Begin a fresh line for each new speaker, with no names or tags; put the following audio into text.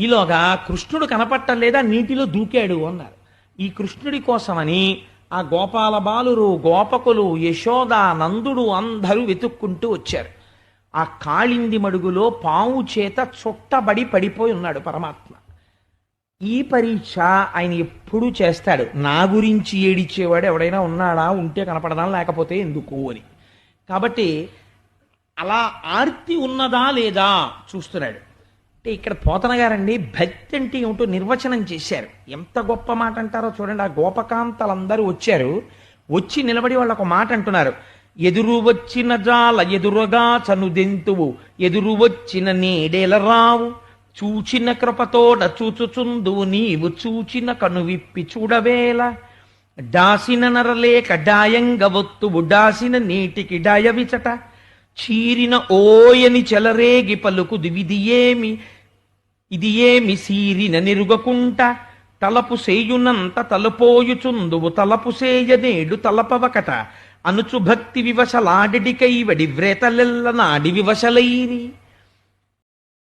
ఈలోగా కృష్ణుడు కనపట్టలేదా నీటిలో దూకాడు అన్నారు. ఈ కృష్ణుడి కోసమని ఆ గోపాల బాలురు గోపకులు యశోద నందుడు అందరూ వెతుక్కుంటూ వచ్చారు. ఆ కాళింది మడుగులో పాము చేత చుట్టబడి పడిపోయి ఉన్నాడు పరమాత్మ. ఈ పరీక్ష ఆయన ఎప్పుడూ చేస్తాడు. నా గురించి ఏడిచేవాడు ఎవడైనా ఉన్నాడా ఉంటే కనపడదా లేకపోతే ఎందుకు అని. కాబట్టి అలా ఆర్తి ఉన్నదా లేదా చూస్తున్నాడు. అంటే ఇక్కడ పోతన గారండి భక్తి అంటే ఏమిటో నిర్వచనం చేశారు. ఎంత గొప్ప మాట అంటారో చూడండి ఆ గోపకాంతలందరూ వచ్చారు. వచ్చి నిలబడి వాళ్ళు ఒక మాట అంటున్నారు. ఎదురు వచ్చిన జాల ఎదురుగా చనుదెంతువు ఎదురు వచ్చిన నీడేల రావు. చూచిన కృపతోడ చూచుచుందువు నీవు చూచిన కనువిప్పి చూడవేల డాసిన నరలేక డాయంగ ఒత్తువు డాసిన నీటికి డాయవిచట చీరిన ఓయని చెలరేగి పలుకు దివిది ఏమి? ఇది ఏమి సీరిన నిరుగకుంట తలపు సేయునంత తలపోయుచుందువు తలపు సేయనేడు తలపవకట. అనుచు భక్తి వివశలాడికై వడి వ్రేతలెల్ల నాడి వివశలైరి.